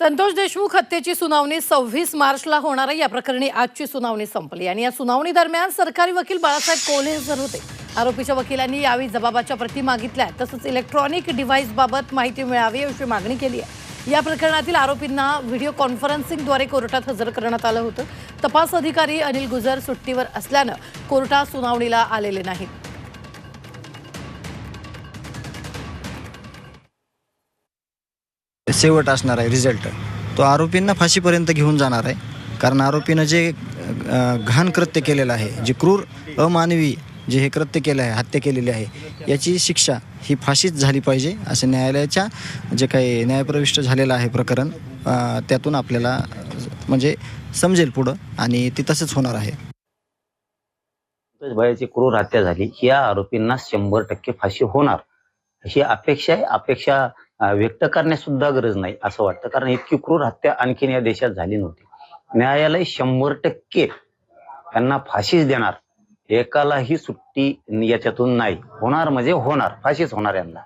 संतोष देशमुख हत्येची सुनावणी सव्वीस मार्चला होणार आहे. या प्रकरणी आजची सुनावणी संपली आणि या सुनावणी दरम्यान सरकारी वकील बाळासाहेब कोल्हे हजर होते. आरोपीच्या वकिलांनी यावेळी जबाबाच्या प्रती मागितल्या. तसंच इलेक्ट्रॉनिक डिव्हाइस बाबत माहिती मिळावी अशी मागणी केली आहे. या प्रकरणातील आरोपींना व्हिडिओ कॉन्फरन्सिंगद्वारे कोर्टात हजर करण्यात आलं होतं. तपास अधिकारी अनिल गुजर सुट्टीवर असल्यानं कोर्टात सुनावणीला आलेले नाहीत. शेवट असणार आहे रिझल्ट तो आरोपींना फाशीपर्यंत घेऊन जाणार आहे. कारण आरोपीनं जे घाण कृत्य केलेलं आहे जे क्रूर अमानवी जे हे कृत्य केलं आहे हत्या केलेली आहे याची शिक्षा ही फाशीच झाली पाहिजे असं न्यायालयाच्या जे काही न्यायप्रविष्ट झालेलं आहे प्रकरण त्यातून आपल्याला म्हणजे समजेल पुढं आणि ती तसंच होणार आहे. भयाची क्रूर हत्या झाली या आरोपींना शंभर टक्के फाशी होणार. अशी अपेक्षा आहे. अपेक्षा व्यक्त करण्यास सुद्धा गरज नाही असं वाटतं. कारण इतकी क्रूर हत्या आणखीन या देशात झाली नव्हती. न्यायालय शंभर टक्के त्यांना फाशीच देणार. एकालाही सुट्टी याच्यातून नाही. होणार म्हणजे होणार. फाशीच होणार यांना.